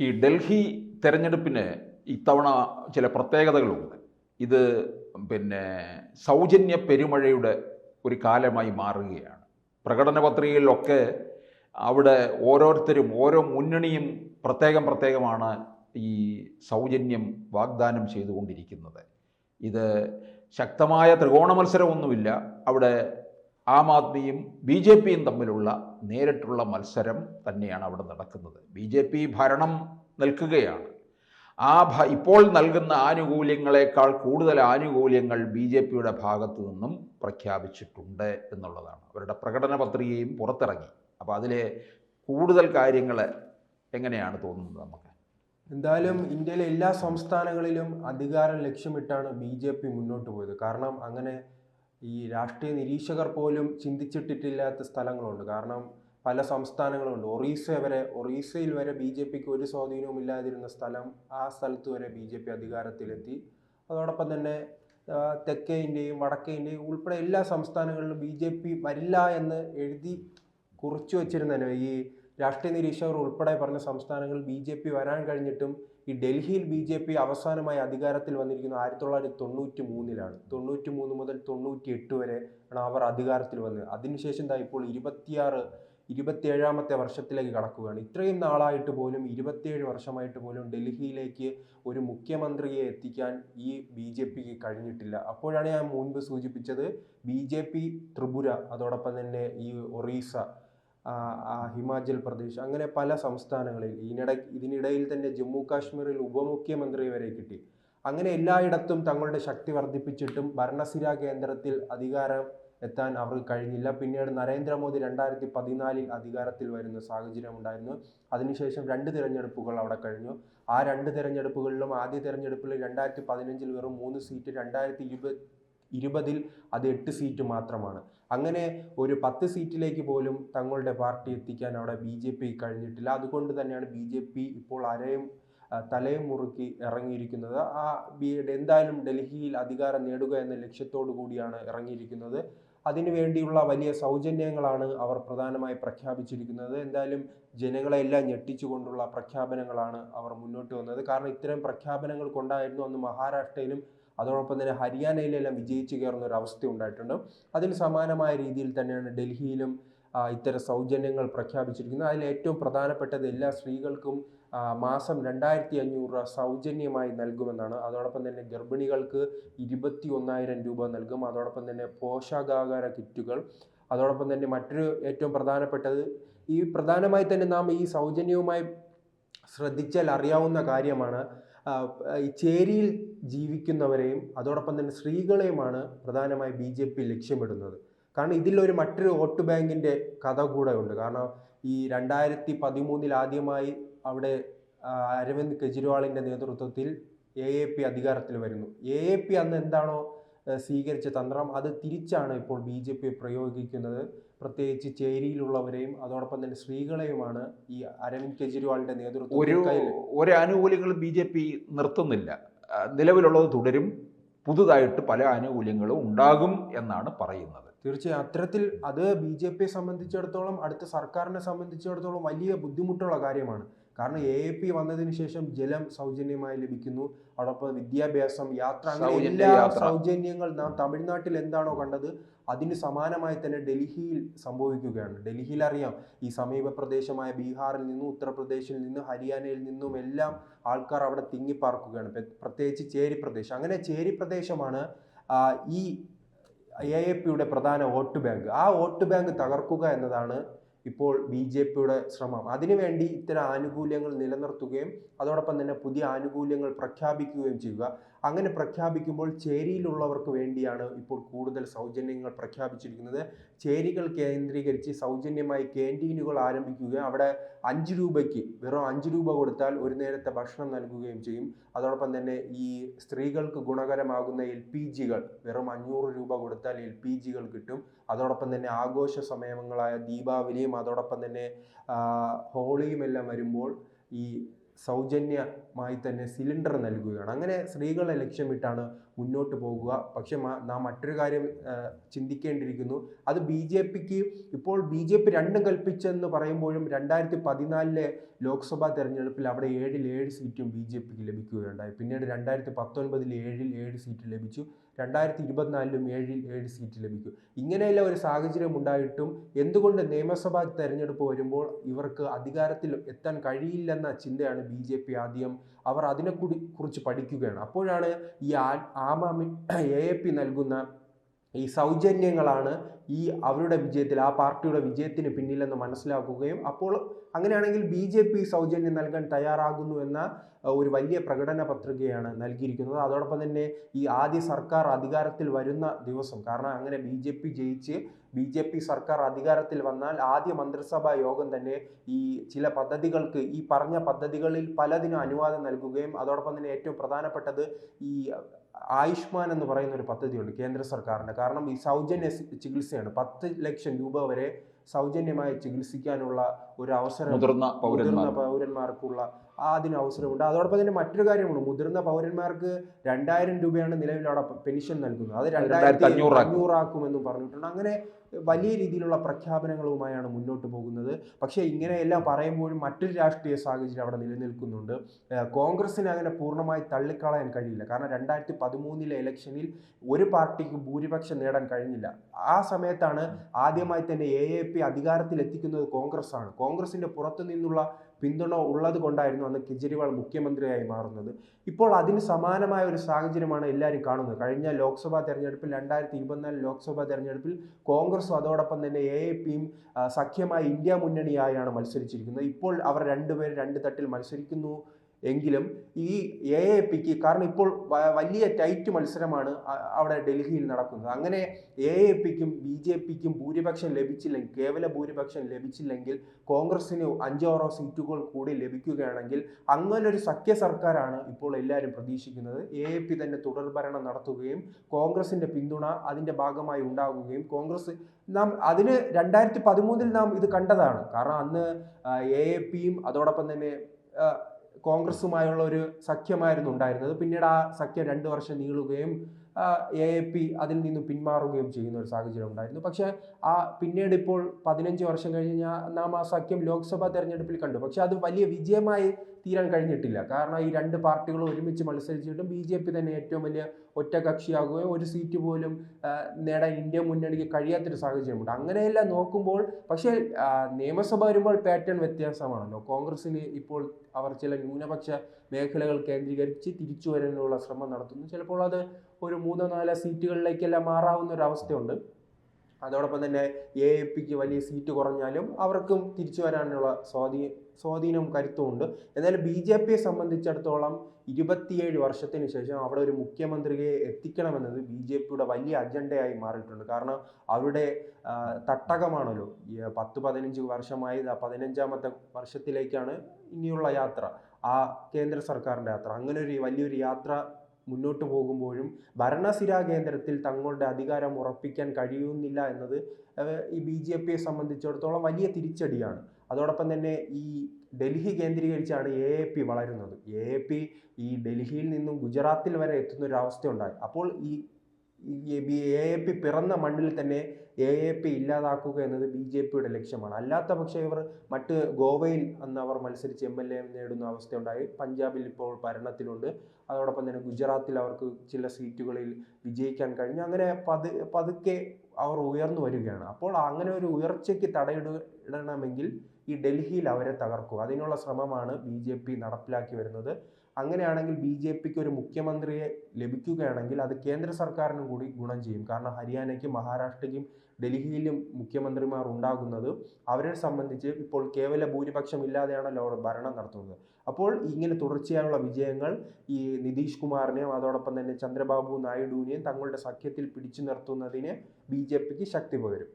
ഈ ഡൽഹി തെരഞ്ഞെടുപ്പിന് ഇത്തവണ ചില പ്രത്യേകതകളുണ്ട്. ഇത് പിന്നെ സൗജന്യ പെരുമഴയുടെ ഒരു കാലമായി മാറുകയാണ്. പ്രകടന പത്രികയിലൊക്കെ അവിടെ ഓരോരുത്തരും ഓരോ മുന്നണിയും പ്രത്യേകം പ്രത്യേകമാണ് ഈ സൗജന്യം വാഗ്ദാനം ചെയ്തുകൊണ്ടിരിക്കുന്നത്. ഇത് ശക്തമായ ത്രികോണ മത്സരമൊന്നുമില്ല. അവിടെ ആം ആദ്മിയും ബി ജെ പിയും തമ്മിലുള്ള നേരിട്ടുള്ള മത്സരം തന്നെയാണ് അവിടെ നടക്കുന്നത്. ബി ജെ പി ഭരണം നിൽക്കുകയാണ്. ആ ഭ ഇപ്പോൾ നൽകുന്ന ആനുകൂല്യങ്ങളെക്കാൾ കൂടുതൽ ആനുകൂല്യങ്ങൾ ബി ജെ പിയുടെ ഭാഗത്തു നിന്നും പ്രഖ്യാപിച്ചിട്ടുണ്ട് എന്നുള്ളതാണ്. അവരുടെ പ്രകടന പത്രികയും പുറത്തിറങ്ങി. അപ്പോൾ അതിലെ കൂടുതൽ കാര്യങ്ങൾ എങ്ങനെയാണ് തോന്നുന്നത് നമുക്ക്? എന്തായാലും ഇന്ത്യയിലെ എല്ലാ സംസ്ഥാനങ്ങളിലും അധികാരം ലക്ഷ്യമിട്ടാണ് ബി മുന്നോട്ട് പോയത്. കാരണം അങ്ങനെ ഈ രാഷ്ട്രീയ നിരീക്ഷകർ പോലും ചിന്തിച്ചിട്ടിട്ടില്ലാത്ത സ്ഥലങ്ങളുണ്ട്. കാരണം പല സംസ്ഥാനങ്ങളുണ്ട്. ഒറീസ വരെ ഒറീസയിൽ വരെ ബി ജെ പിക്ക് ഒരു സ്വാധീനവും ഇല്ലാതിരുന്ന സ്ഥലം ആ സ്ഥലത്ത് വരെ ബി ജെ പി അധികാരത്തിലെത്തി. അതോടൊപ്പം തന്നെ തെക്കേ ഇന്ത്യയും വടക്കേ ഇന്ത്യയും ഉൾപ്പെടെ എല്ലാ സംസ്ഥാനങ്ങളിലും ബി ജെ പി വരില്ല എന്ന് എഴുതി കുറിച്ചു വച്ചിരുന്നതിന് ഈ രാഷ്ട്രീയ നിരീക്ഷകർ ഉൾപ്പെടെ പറഞ്ഞ സംസ്ഥാനങ്ങളിൽ ബി ജെ പി വരാൻ കഴിഞ്ഞിട്ടും ഈ ഡൽഹിയിൽ ബി ജെ പി അവസാനമായി അധികാരത്തിൽ വന്നിരിക്കുന്നത് ആയിരത്തി തൊള്ളായിരത്തി തൊണ്ണൂറ്റി മൂന്നിലാണ് തൊണ്ണൂറ്റി മൂന്ന് മുതൽ തൊണ്ണൂറ്റി എട്ട് വരെ ആണ് അവർ അധികാരത്തിൽ വന്നത്. അതിനുശേഷം ദാ ഇപ്പോൾ ഇരുപത്തിയാറ് ഇരുപത്തിയേഴാമത്തെ വർഷത്തിലേക്ക് കടക്കുകയാണ്. ഇത്രയും നാളായിട്ട് പോലും ഇരുപത്തിയേഴ് വർഷമായിട്ട് പോലും ഡൽഹിയിലേക്ക് ഒരു മുഖ്യമന്ത്രിയെ എത്തിക്കാൻ ഈ ബി ജെ പിക്ക് കഴിഞ്ഞിട്ടില്ല. അപ്പോഴാണ് ഞാൻ മുൻപ് സൂചിപ്പിച്ചത് ബി ജെ പി ത്രിപുര അതോടൊപ്പം തന്നെ ഈ ഒറീസ ഹിമാചൽ പ്രദേശ് അങ്ങനെ പല സംസ്ഥാനങ്ങളിൽ ഇതിനിട ഇതിനിടയിൽ തന്നെ ജമ്മു കാശ്മീരിൽ ഉപമുഖ്യമന്ത്രി വരെ കിട്ടി. അങ്ങനെ എല്ലായിടത്തും തങ്ങളുടെ ശക്തി വർദ്ധിപ്പിച്ചിട്ടും ഭരണസിരാ കേന്ദ്രത്തിൽ അധികാരം എത്താൻ അവർക്ക് കഴിഞ്ഞില്ല. പിന്നീട് നരേന്ദ്രമോദി രണ്ടായിരത്തി പതിനാലിൽ അധികാരത്തിൽ വരുന്ന സാഹചര്യം ഉണ്ടായിരുന്നു. അതിനുശേഷം രണ്ട് തിരഞ്ഞെടുപ്പുകൾ അവിടെ കഴിഞ്ഞു. ആ രണ്ട് തിരഞ്ഞെടുപ്പുകളിലും ആദ്യ തിരഞ്ഞെടുപ്പിൽ രണ്ടായിരത്തി പതിനഞ്ചിൽ വെറും മൂന്ന് സീറ്റ് രണ്ടായിരത്തി ഇരുപത് ഇരുപതിൽ അത് എട്ട് സീറ്റ് മാത്രമാണ്. അങ്ങനെ ഒരു പത്ത് സീറ്റിലേക്ക് പോലും തങ്ങളുടെ പാർട്ടി എത്തിക്കാൻ അവിടെ ബി ജെ പി കഴിഞ്ഞിട്ടില്ല. അതുകൊണ്ട് തന്നെയാണ് ബി ജെ പി ഇപ്പോൾ അരയും തലയും മുറുക്കി ഇറങ്ങിയിരിക്കുന്നത്. ആ ബി എന്തായാലും ഡൽഹിയിൽ അധികാരം നേടുക എന്ന ലക്ഷ്യത്തോടു കൂടിയാണ് ഇറങ്ങിയിരിക്കുന്നത്. അതിനു വേണ്ടിയുള്ള വലിയ സൗജന്യങ്ങളാണ് അവർ പ്രധാനമായി പ്രഖ്യാപിച്ചിരിക്കുന്നത്. എന്തായാലും ജനങ്ങളെല്ലാം ഞെട്ടിച്ചുകൊണ്ടുള്ള പ്രഖ്യാപനങ്ങളാണ് അവർ മുന്നോട്ട് വന്നത്. കാരണം ഇത്തരം പ്രഖ്യാപനങ്ങൾ കൊണ്ടായിരുന്നു അന്ന് മഹാരാഷ്ട്രയിലും അതോടൊപ്പം തന്നെ ഹരിയാനയിലെല്ലാം വിജയിച്ചു കയറുന്ന ഒരു അവസ്ഥ ഉണ്ടായിട്ടുണ്ട്. അതിന് സമാനമായ രീതിയിൽ തന്നെയാണ് ഡൽഹിയിലും ഇത്തരം സൗജന്യങ്ങൾ പ്രഖ്യാപിച്ചിരിക്കുന്നത്. അതിൽ ഏറ്റവും പ്രധാനപ്പെട്ടത് എല്ലാ സ്ത്രീകൾക്കും മാസം രണ്ടായിരത്തി അഞ്ഞൂറ് രൂപ സൗജന്യമായി നൽകുമെന്നാണ്. അതോടൊപ്പം തന്നെ ഗർഭിണികൾക്ക് ഇരുപത്തി ഒന്നായിരം രൂപ നൽകും. അതോടൊപ്പം തന്നെ പോഷകാഹാര കിറ്റുകൾ. അതോടൊപ്പം തന്നെ മറ്റൊരു ഏറ്റവും പ്രധാനപ്പെട്ടത് ഈ പ്രധാനമായി തന്നെ നാം ഈ സൗജന്യവുമായി ശ്രദ്ധിച്ചാൽ അറിയാവുന്ന കാര്യമാണ്. ഈ ചേരിയിൽ ജീവിക്കുന്നവരെയും അതോടൊപ്പം തന്നെ സ്ത്രീകളെയുമാണ് പ്രധാനമായി ബി ജെ പി ലക്ഷ്യമിടുന്നത്. കാരണം ഇതിലൊരു മറ്റൊരു വോട്ട് ബാങ്കിന്റെ കഥ കൂടെ ഉണ്ട് കാരണം ഈ രണ്ടായിരത്തി പതിമൂന്നിൽ ആദ്യമായി അവിടെ അരവിന്ദ് കെജ്രിവാളിന്റെ നേതൃത്വത്തിൽ എ എ പി അധികാരത്തിൽ വരുന്നു. എ എ പി അന്ന് എന്താണോ സ്വീകരിച്ച തന്ത്രം. അത് തിരിച്ചാണ് ഇപ്പോൾ ബി ജെ പി പ്രയോഗിക്കുന്നത്. പ്രത്യേകിച്ച് ചേരിയിലുള്ളവരെയും അതോടൊപ്പം തന്നെ സ്ത്രീകളെയുമാണ് ഈ അരവിന്ദ് കെജ്രിവാളിന്റെ ഒരു നേതൃത്വത്തിൽ കയ്യിൽ ഒരു ആനുകൂല്യങ്ങളും ബി ജെ പി നിർത്തുന്നില്ല. നിലവിലുള്ളത് തുടരും. പുതുതായിട്ട് പല ആനുകൂല്യങ്ങളും ഉണ്ടാകും എന്നാണ് പറയുന്നത്. തീർച്ചയായും. അത്തരത്തിൽ അത് ബി ജെ പിയെ സംബന്ധിച്ചിടത്തോളം അടുത്ത സർക്കാരിനെ സംബന്ധിച്ചിടത്തോളം വലിയ ബുദ്ധിമുട്ടുള്ള കാര്യമാണ്. കാരണം എ പി വന്നതിന് ശേഷം ജലം സൗജന്യമായി ലഭിക്കുന്നു. അതോടൊപ്പം വിദ്യാഭ്യാസം യാത്ര അങ്ങനെ എല്ലാ സൗജന്യങ്ങൾ നാം തമിഴ്നാട്ടിൽ എന്താണോ കണ്ടത് അതിന് സമാനമായി തന്നെ ഡൽഹിയിൽ സംഭവിക്കുകയാണ്. ഡൽഹിയിൽ അറിയാം ഈ സമീപ പ്രദേശമായ ബീഹാറിൽ നിന്നും ഉത്തർപ്രദേശിൽ നിന്നും ഹരിയാനയിൽ നിന്നും എല്ലാം ആൾക്കാർ അവിടെ തിങ്ങിപ്പാർക്കുകയാണ്. പാർക്കുകയാണ് പ്രത്യേകിച്ച് ചേരി പ്രദേശം. അങ്ങനെ ചേരി പ്രദേശമാണ് ഈ എ എ പിയുടെ പ്രധാന വോട്ട് ബാങ്ക്. ആ വോട്ട് ബാങ്ക് തകർക്കുക എന്നതാണ് ഇപ്പോൾ ബി ജെ പിയുടെ ശ്രമം. അതിനുവേണ്ടി ഇത്തരം ആനുകൂല്യങ്ങൾ നിലനിർത്തുകയും അതോടൊപ്പം തന്നെ പുതിയ ആനുകൂല്യങ്ങൾ പ്രഖ്യാപിക്കുകയും ചെയ്യുക. അങ്ങനെ പ്രഖ്യാപിക്കുമ്പോൾ ചേരിയിലുള്ളവർക്ക് വേണ്ടിയാണ് ഇപ്പോൾ കൂടുതൽ സൗജന്യങ്ങൾ പ്രഖ്യാപിച്ചിരിക്കുന്നത്. ചേരികൾ കേന്ദ്രീകരിച്ച് സൗജന്യമായി ക്യാന്റീനുകൾ ആരംഭിക്കുകയും അവിടെ അഞ്ച് രൂപയ്ക്ക് വെറും അഞ്ച് രൂപ കൊടുത്താൽ ഒരു നേരത്തെ ഭക്ഷണം നൽകുകയും ചെയ്യും. അതോടൊപ്പം തന്നെ ഈ സ്ത്രീകൾക്ക് ഗുണകരമാകുന്ന എൽ പി ജികൾ വെറും അഞ്ഞൂറ് രൂപ കൊടുത്താൽ എൽ പി ജികൾ കിട്ടും. അതോടൊപ്പം തന്നെ ആഘോഷ സമയങ്ങളായ ദീപാവലിയും അതോടൊപ്പം തന്നെ ഹോളിയും എല്ലാം വരുമ്പോൾ ഈ സൗജന്യമായി തന്നെ സിലിണ്ടർ നൽകുകയാണ്. അങ്ങനെ സ്ത്രീകളെ ലക്ഷ്യമിട്ടാണ് മുന്നോട്ട് പോകുക. പക്ഷെ നാം മറ്റൊരു കാര്യം ചിന്തിക്കേണ്ടിയിരിക്കുന്നു. അത് ബി ജെ പിക്ക് ഇപ്പോൾ ബി ജെ പി രണ്ടും കൽപ്പിച്ചെന്ന് പറയുമ്പോഴും രണ്ടായിരത്തി പതിനാലിലെ ലോക്സഭാ തെരഞ്ഞെടുപ്പിൽ അവിടെ ഏഴിൽ ഏഴ് സീറ്റും ബി ജെ പിക്ക് ലഭിക്കുകയുണ്ടായി. പിന്നീട് രണ്ടായിരത്തി പത്തൊൻപതിൽ ഏഴിൽ ഏഴ് സീറ്റ് ലഭിച്ചു. രണ്ടായിരത്തി ഇരുപത്തിനാലിലും ഏഴിൽ ഏഴ് സീറ്റ് ലഭിക്കും. ഇങ്ങനെയുള്ള ഒരു സാഹചര്യം ഉണ്ടായിട്ടും എന്തുകൊണ്ട് നിയമസഭാ തെരഞ്ഞെടുപ്പ് വരുമ്പോൾ ഇവർക്ക് അധികാരത്തിൽ എത്താൻ കഴിയില്ലെന്ന ചിന്തയാണ് ബി ജെ പി ആദ്യം അവർ അതിനെ കൂടി കുറിച്ച് പഠിക്കുകയാണ്. അപ്പോഴാണ് ഈ ആ- Aam Aadmi A A P നൽകുന്ന ഈ സൗജന്യങ്ങളാണ് ഈ അവരുടെ വിജയത്തിൽ ആ പാർട്ടിയുടെ വിജയത്തിന് പിന്നിലെന്ന് മനസ്സിലാക്കുകയും അപ്പോൾ അങ്ങനെയാണെങ്കിൽ ബി ജെ പി സൗജന്യം നൽകാൻ തയ്യാറാകുന്നു എന്ന ഒരു വലിയ പ്രകടന പത്രികയാണ് നൽകിയിരിക്കുന്നത്. അതോടൊപ്പം തന്നെ ഈ ആദ്യ സർക്കാർ അധികാരത്തിൽ വരുന്ന ദിവസം കാരണം അങ്ങനെ ബി ജെ പി ജയിച്ച് ബി ജെ പി സർക്കാർ അധികാരത്തിൽ വന്നാൽ ആദ്യ മന്ത്രിസഭാ യോഗം തന്നെ ഈ ചില പദ്ധതികൾക്ക് ഈ പറഞ്ഞ പദ്ധതികളിൽ പലതിനും അനുവാദം നൽകുകയും അതോടൊപ്പം തന്നെ ഏറ്റവും പ്രധാനപ്പെട്ടത് ഈ ആയുഷ്മാൻ എന്ന് പറയുന്ന ഒരു പദ്ധതിയുണ്ട് കേന്ദ്ര സർക്കാരിന്റെ. കാരണം ഈ സൗജന്യ ചികിത്സയാണ്. പത്ത് ലക്ഷം രൂപ വരെ സൗജന്യമായി ചികിത്സിക്കാനുള്ള ഒരു അവസരം മുതിർന്ന പൗരന്മാർക്കുള്ള അതിന് അവസരമുണ്ട്. അതോടൊപ്പം തന്നെ മറ്റൊരു കാര്യമുണ്ട്. മുതിർന്ന പൗരന്മാർക്ക് രണ്ടായിരം രൂപയാണ് നിലവിൽ അവിടെ പെൻഷൻ നൽകുന്നത്. അത് രണ്ടായിരത്തി രണ്ടായിരത്തി അഞ്ഞൂറാക്കും. അഞ്ഞൂറാക്കുമെന്നും പറഞ്ഞിട്ടുണ്ട്. അങ്ങനെ വലിയ രീതിയിലുള്ള പ്രഖ്യാപനങ്ങളുമായാണ് മുന്നോട്ട് പോകുന്നത്. പക്ഷേ ഇങ്ങനെയെല്ലാം പറയുമ്പോഴും മറ്റൊരു രാഷ്ട്രീയ സാഹചര്യം അവിടെ നിലനിൽക്കുന്നുണ്ട്. കോൺഗ്രസിന് അങ്ങനെ പൂർണമായി തള്ളിക്കളയാൻ കഴിയില്ല. കാരണം രണ്ടായിരത്തി പതിമൂന്നിലെ ഇലക്ഷനിൽ ഒരു പാർട്ടിക്ക് ഭൂരിപക്ഷം നേടാൻ കഴിഞ്ഞില്ല. ആ സമയത്താണ് ആദ്യമായി തന്നെ എ എ പി അധികാരത്തിൽ എത്തിക്കുന്നത് കോൺഗ്രസ് ആണ് കോൺഗ്രസിന്റെ പുറത്തു നിന്നുള്ള പിന്തുണ ഉള്ളത് കൊണ്ടായിരുന്നു അന്ന് കെജ്രിവാൾ മുഖ്യമന്ത്രിയായി മാറുന്നത്. ഇപ്പോൾ അതിന് സമാനമായ ഒരു സാഹചര്യമാണ് എല്ലാവരും കാണുന്നത്. കഴിഞ്ഞ ലോക്സഭാ തെരഞ്ഞെടുപ്പിൽ രണ്ടായിരത്തി ഇരുപത്തിനാല് ലോക്സഭാ തെരഞ്ഞെടുപ്പിൽ കോൺഗ്രസും അതോടൊപ്പം തന്നെ എ എ പിയും സഖ്യമായി ഇന്ത്യ മുന്നണിയായാണ് മത്സരിച്ചിരിക്കുന്നത്. ഇപ്പോൾ അവർ രണ്ടുപേരും രണ്ട് തട്ടിൽ മത്സരിക്കുന്നു. എങ്കിലും ഈ എ എ പിക്ക് കാരണം ഇപ്പോൾ വലിയ ടൈറ്റ് മത്സരമാണ് അവിടെ ഡൽഹിയിൽ നടക്കുന്നത്. അങ്ങനെ എ എ പിക്കും ബി ജെ പിക്കും ഭൂരിപക്ഷം ലഭിച്ചില്ലെങ്കിൽ കേവല ഭൂരിപക്ഷം ലഭിച്ചില്ലെങ്കിൽ കോൺഗ്രസിന് അഞ്ചോറോ സീറ്റുകൾ കൂടി ലഭിക്കുകയാണെങ്കിൽ അങ്ങനൊരു സഖ്യ സർക്കാരാണ് ഇപ്പോൾ എല്ലാവരും പ്രതീക്ഷിക്കുന്നത്. എ എ പി തന്നെ തുടർഭരണം നടത്തുകയും കോൺഗ്രസിന്റെ പിന്തുണ അതിന്റെ ഭാഗമായി ഉണ്ടാകുകയും കോൺഗ്രസ് നാം അതിന് രണ്ടായിരത്തി പതിമൂന്നിൽ നാം ഇത് കണ്ടതാണ്. കാരണം അന്ന് എ എ പിയും അതോടൊപ്പം തന്നെ കോൺഗ്രസുമായുള്ള ഒരു സഖ്യമായിരുന്നു ഉണ്ടായിരുന്നത്. പിന്നീട് ആ സഖ്യം രണ്ട് വർഷം നീളുകയും എ എ പി അതിൽ നിന്ന് പിന്മാറുകയും ചെയ്യുന്ന ഒരു സാഹചര്യം ഉണ്ടായിരുന്നു. പക്ഷേ ആ പിന്നീട് ഇപ്പോൾ പതിനഞ്ച് വർഷം കഴിഞ്ഞ് നാം ആ സഖ്യം ലോക്സഭാ തെരഞ്ഞെടുപ്പിൽ കണ്ടു. പക്ഷെ അത് വലിയ വിജയമായി തീരാൻ കഴിഞ്ഞിട്ടില്ല. കാരണം ഈ രണ്ട് പാർട്ടികളും ഒരുമിച്ച് മത്സരിച്ചിട്ടും ബി ജെ പി തന്നെ ഏറ്റവും വലിയ ഒറ്റകക്ഷിയാകുകയും ഒരു സീറ്റ് പോലും നേടാൻ ഇന്ത്യ മുന്നണിക്ക് കഴിയാത്തൊരു സാഹചര്യമുണ്ട്. അങ്ങനെയെല്ലാം നോക്കുമ്പോൾ പക്ഷേ നിയമസഭ വരുമ്പോൾ പാറ്റേൺ വ്യത്യാസമാണല്ലോ. കോൺഗ്രസിന് ഇപ്പോൾ അവർ ചില ന്യൂനപക്ഷ മേഖലകൾ കേന്ദ്രീകരിച്ച് തിരിച്ചു വരാനുള്ള ശ്രമം നടത്തുന്നു. ചിലപ്പോൾ അത് ഒരു മൂന്നോ നാലോ സീറ്റുകളിലേക്കെല്ലാം മാറാവുന്ന ഒരു അവസ്ഥയുണ്ട്. അതോടൊപ്പം തന്നെ എ എ പിക്ക് വലിയ സീറ്റ് കുറഞ്ഞാലും അവർക്കും തിരിച്ചു വരാനുള്ള സ്വാധീ സ്വാധീനവും കരുത്തുമുണ്ട് എന്നാൽ ബി ജെ പിയെ സംബന്ധിച്ചിടത്തോളം ഇരുപത്തിയേഴ് വർഷത്തിന് ശേഷം അവിടെ ഒരു മുഖ്യമന്ത്രിയെ എത്തിക്കണമെന്നത് ബി ജെ പിയുടെ വലിയ അജണ്ടയായി മാറിയിട്ടുണ്ട്. കാരണം അവരുടെ തട്ടകമാണല്ലോ. പത്ത് പതിനഞ്ച് വർഷമായി പതിനഞ്ചാമത്തെ വർഷത്തിലേക്കാണ് ഇനിയുള്ള യാത്ര ആ കേന്ദ്ര സർക്കാരിന്റെ യാത്ര. അങ്ങനെ ഒരു വലിയൊരു യാത്ര മുന്നോട്ട് പോകുമ്പോഴും ഭരണസിരാ കേന്ദ്രത്തിൽ തങ്ങളുടെ അധികാരം ഉറപ്പിക്കാൻ കഴിയുന്നില്ല എന്നത് ഈ ബി ജെ പിയെ സംബന്ധിച്ചിടത്തോളം വലിയ തിരിച്ചടിയാണ്. അതോടൊപ്പം തന്നെ ഈ ഡൽഹി കേന്ദ്രീകരിച്ചാണ് എ എ പി വളരുന്നത്. എ എ പി ഈ ഡൽഹിയിൽ നിന്നും ഗുജറാത്തിൽ വരെ എത്തുന്ന ഒരു അവസ്ഥയുണ്ടായി അപ്പോൾ ഈ എ എ പി പിറന്ന മണ്ണിൽ തന്നെ എ എ പി ഇല്ലാതാക്കുക എന്നത് ബി ജെ പിയുടെ ലക്ഷ്യമാണ്. അല്ലാത്ത പക്ഷേ ഇവർ മറ്റ് ഗോവയിൽ അന്ന് അവർ മത്സരിച്ച് എം എൽ എ നേടുന്ന അവസ്ഥയുണ്ടായി. പഞ്ചാബിൽ ഇപ്പോൾ ഭരണത്തിലുണ്ട്. അതോടൊപ്പം തന്നെ ഗുജറാത്തിൽ അവർക്ക് ചില സീറ്റുകളിൽ വിജയിക്കാൻ കഴിഞ്ഞു. അങ്ങനെ പതു പതുക്കെ അവർ ഉയർന്നു വരികയാണ്. അപ്പോൾ അങ്ങനെ ഒരു ഉയർച്ചയ്ക്ക് തടയിടണമെങ്കിൽ ഈ ഡൽഹിയിൽ അവരെ തകർക്കുക. അതിനുള്ള ശ്രമമാണ് ബി നടപ്പിലാക്കി വരുന്നത്. അങ്ങനെയാണെങ്കിൽ ബി ജെ പിക്ക് ഒരു മുഖ്യമന്ത്രിയെ ലഭിക്കുകയാണെങ്കിൽ അത് കേന്ദ്ര സർക്കാരിനും കൂടി ഗുണം ചെയ്യും. കാരണം ഹരിയാനയ്ക്കും മഹാരാഷ്ട്രയ്ക്കും ഡൽഹിയിലും മുഖ്യമന്ത്രിമാർ ഉണ്ടാകുന്നത് അവരെ സംബന്ധിച്ച് ഇപ്പോൾ കേവല ഭൂരിപക്ഷം ഇല്ലാതെയാണല്ലോ അവർ ഭരണം നടത്തുന്നത്. അപ്പോൾ ഇങ്ങനെ തുടർച്ചയായുള്ള വിജയങ്ങൾ ഈ നിതീഷ് കുമാറിനെയും അതോടൊപ്പം തന്നെ ചന്ദ്രബാബു നായിഡുവിനെയും തങ്ങളുടെ സഖ്യത്തിൽ പിടിച്ചു നിർത്തുന്നതിന് ബി ജെ പിക്ക് ശക്തി പകരും.